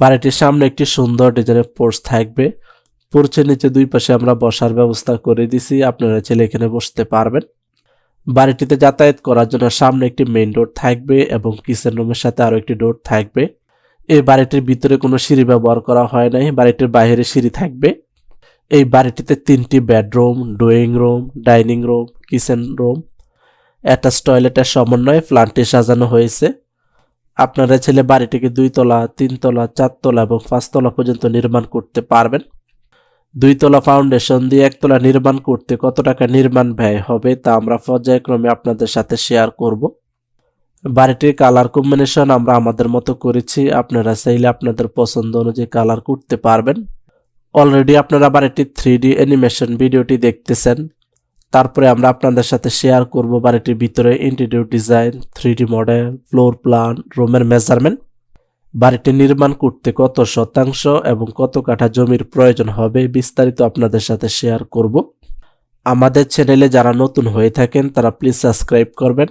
বাড়িটির সামনে একটি সুন্দর ডিজাইনের পোর্চ থাকবে। পোর্চের নিচে দুই পাশে আমরা বসার ব্যবস্থা করে দিছি। আপনারা ছেলে এখানে বসতে পারবেন। বাড়িটিতে যাতায়াত করার জন্য সামনে একটি মেইন ডোর থাকবে এবং কিচেন রুমের সাথে আরও একটি ডোর থাকবে। এই বাড়িটির ভিতরে কোনো সিঁড়ি ব্যবহার করা হয় নাই। বাড়িটির বাইরে সিঁড়ি থাকবে। এই বাড়িটিতে তিনটি bedroom drawing room dining room kitchen room attach টয়লেটের সমন্বয়ে প্ল্যানটি সাজানো হয়েছে। আপনারা ছেলে বাড়িটিকে দুই তলা তিনতলা, চারতলা এবং পাঁচতলা পর্যন্ত নির্মাণ করতে পারবেন। দুই তলা ফাউন্ডেশন দিয়ে একতলা নির্মাণ করতে কত টাকা নির্মাণ ব্যয় হবে তা আমরা পর্যায়ক্রমে আপনাদের সাথে শেয়ার করব। বাড়িটির কালার কম্বিনেশন আমরা আমাদের মতো করেছি। আপনারা চাইলে আপনাদের পছন্দ অনুযায়ী কালার করতে পারবেন। অলরেডি আপনারা বাড়িটির থ্রি ডি অ্যানিমেশন ভিডিওটি দেখতেছেন। তারপরে আমরা আপনাদের সাথে শেয়ার করব বাড়িটির ভিতরে interior design three model floor plan রুমের মেজারমেন্ট বাড়িটি নির্মাণ করতে কত শতাংশ এবং কত কাঠা জমির প্রয়োজন হবে বিস্তারিত আপনাদের সাথে শেয়ার করব। আমাদের চ্যানেলে যারা নতুন হয়ে থাকেন, তারা প্লিজ সাবস্ক্রাইব করবেন।